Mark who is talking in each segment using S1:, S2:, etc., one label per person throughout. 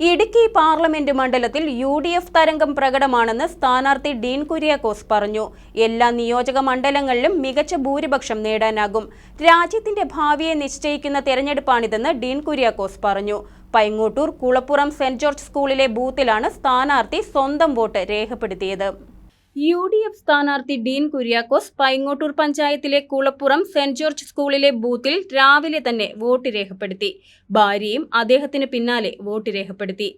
S1: Idukki parliament മണ്ഡലത്തിൽ U D F തരംഗം പ്രകടമാണെന്ന് സ്ഥാനാർത്ഥി ഡീൻ കുര്യാക്കോസ് പറഞ്ഞു. എല്ലാ നിയോജക മണ്ഡലങ്ങളിലും മികച്ച ഭൂരിപക്ഷം നേടാനാകും. രാജ്യത്തിന്റെ ഭാവിയെ നിശ്ചയിക്കുന്ന തെരഞ്ഞെടുപ്പാണിതെന്ന് ഡീൻ കുര്യാക്കോസ് പറഞ്ഞു. പൈങ്ങോട്ടൂർ കുളപ്പുറം സെന്റ് ജോർജ് സ്കൂളിലെ ബൂത്തിലാണ് സ്ഥാനാർത്ഥി സ്വന്തം വോട്ട് രേഖപ്പെടുത്തിയത്. യു ഡി എഫ് സ്ഥാനാർത്ഥി ഡീൻ കുര്യാക്കോസ് പൈങ്ങോട്ടൂർ പഞ്ചായത്തിലെ കുളപ്പുറം സെന്റ് ജോർജ് സ്കൂളിലെ ബൂത്തിൽ രാവിലെ തന്നെ വോട്ട് രേഖപ്പെടുത്തി. ഭാര്യയും അദ്ദേഹത്തിന് പിന്നാലെ വോട്ട് രേഖപ്പെടുത്തി.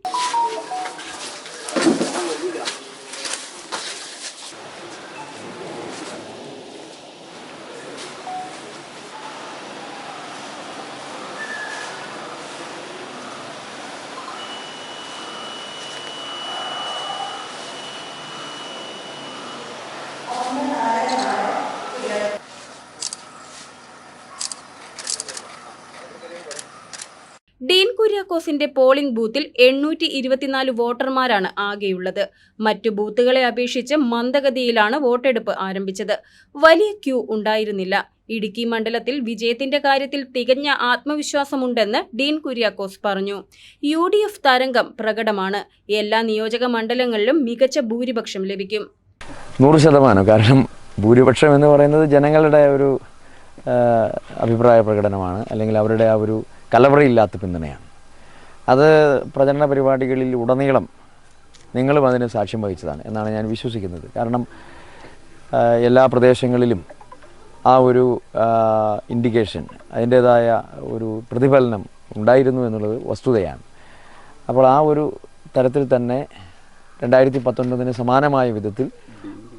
S1: ഡീൻ കുര്യാക്കോസിന്റെ പോളിംഗ് ബൂത്തിൽ എണ്ണൂറ്റി ഇരുപത്തിനാല് വോട്ടർമാരാണ് ആകെയുള്ളത്. മറ്റു ബൂത്തുകളെ അപേക്ഷിച്ച് മന്ദഗതിയിലാണ് വോട്ടെടുപ്പ് ആരംഭിച്ചത്. വലിയ ക്യൂ ഉണ്ടായിരുന്നില്ല. ഇടുക്കി മണ്ഡലത്തിൽ വിജയത്തിന്റെ കാര്യത്തിൽ തികഞ്ഞ ആത്മവിശ്വാസമുണ്ടെന്ന് ഡീൻ കുര്യാക്കോസ് പറഞ്ഞു. യു ഡി എഫ് തരംഗം പ്രകടമാണ്. എല്ലാ നിയോജക മണ്ഡലങ്ങളിലും മികച്ച ഭൂരിപക്ഷം ലഭിക്കും.
S2: നൂറ് ശതമാനം. കാരണം ഭൂരിപക്ഷം എന്ന് പറയുന്നത് ജനങ്ങളുടെ ഒരു അഭിപ്രായ പ്രകടനമാണ്. അല്ലെങ്കിൽ അവരുടെ ആ ഒരു കലവറയില്ലാത്ത പിന്തുണയാണ്. അത് പ്രചരണ പരിപാടികളിൽ ഉടനീളം നിങ്ങളും അതിന് സാക്ഷ്യം വഹിച്ചതാണ് എന്നാണ് ഞാൻ വിശ്വസിക്കുന്നത്. കാരണം എല്ലാ പ്രദേശങ്ങളിലും ആ ഒരു ഇൻഡിക്കേഷൻ അതിന്റേതായ ഒരു പ്രതിഫലനം ഉണ്ടായിരുന്നു എന്നുള്ളത് വസ്തുതയാണ്. അപ്പോൾ ആ ഒരു തരത്തിൽ തന്നെ രണ്ടായിരത്തി പത്തൊൻപതിന് സമാനമായ വിധത്തിൽ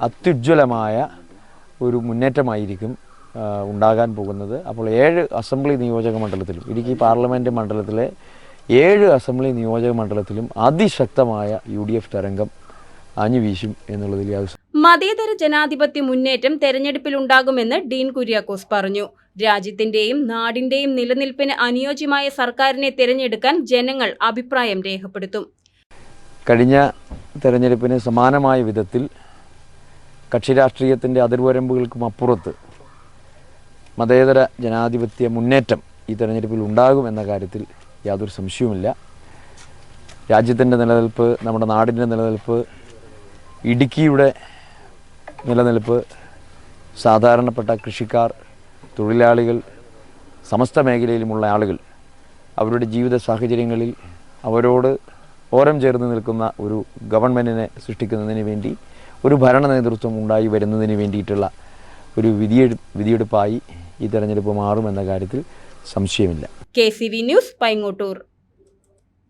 S2: അത്യുജ്വലമായ ഒരു മുന്നേറ്റമായിരിക്കും ഉണ്ടാകാൻ പോകുന്നത്. അപ്പോൾ ഏഴ് അസംബ്ലി നിയോജക മണ്ഡലത്തിലും ഇടുക്കി പാർലമെന്റ് മണ്ഡലത്തിലെ ഏഴ് അസംബ്ലി നിയോജക മണ്ഡലത്തിലും അതിശക്തമായ യു ഡി എഫ് തരംഗം ആഞ്ഞുവീശും എന്നുള്ളതിൽ
S1: മതേതര ജനാധിപത്യ മുന്നേറ്റം തെരഞ്ഞെടുപ്പിൽ തെരഞ്ഞെടുപ്പിലുണ്ടാകുമെന്ന് ഡീൻ കുര്യാക്കോസ് പറഞ്ഞു. രാജ്യത്തിന്റെയും നാടിന്റെയും നിലനിൽപ്പിന് അനുയോജ്യമായ സർക്കാരിനെ തിരഞ്ഞെടുക്കാൻ ജനങ്ങൾ അഭിപ്രായം രേഖപ്പെടുത്തും.
S2: കഴിഞ്ഞ തെരഞ്ഞെടുപ്പിന് സമാനമായ വിധത്തിൽ കക്ഷി രാഷ്ട്രീയത്തിന്റെ അതിർവരമ്പുകൾക്കും അപ്പുറത്ത് മതേതര ജനാധിപത്യ മുന്നേറ്റം ഈ തെരഞ്ഞെടുപ്പിൽ ഉണ്ടാകും എന്ന കാര്യത്തിൽ യാതൊരു സംശയവുമില്ല. രാജ്യത്തിന്റെ നിലനിൽപ്പ് നമ്മുടെ നാടിന്റെ നിലനിൽപ്പ് ഇടുക്കിയുടെ നിലനിൽപ്പ് സാധാരണപ്പെട്ട കൃഷിക്കാർ തൊഴിലാളികൾ സമസ്ത മേഖലയിലുമുള്ള ആളുകൾ അവരുടെ ജീവിത സാഹചര്യങ്ങളിൽ അവരോട് ഓരം ചേർന്ന് നിൽക്കുന്ന ഒരു ഗവൺമെന്റിനെ സൃഷ്ടിക്കുന്നതിന് വേണ്ടി ഒരു ഭരണ നേതൃത്വം ഉണ്ടായി വരുന്നതിന് വേണ്ടിയിട്ടുള്ള ഒരു വിധിയെടു വിധിയെടുപ്പായി ഈ തെരഞ്ഞെടുപ്പ് മാറുമെന്ന കാര്യത്തിൽ സംശയമില്ല.
S1: K C V news Paingottoor.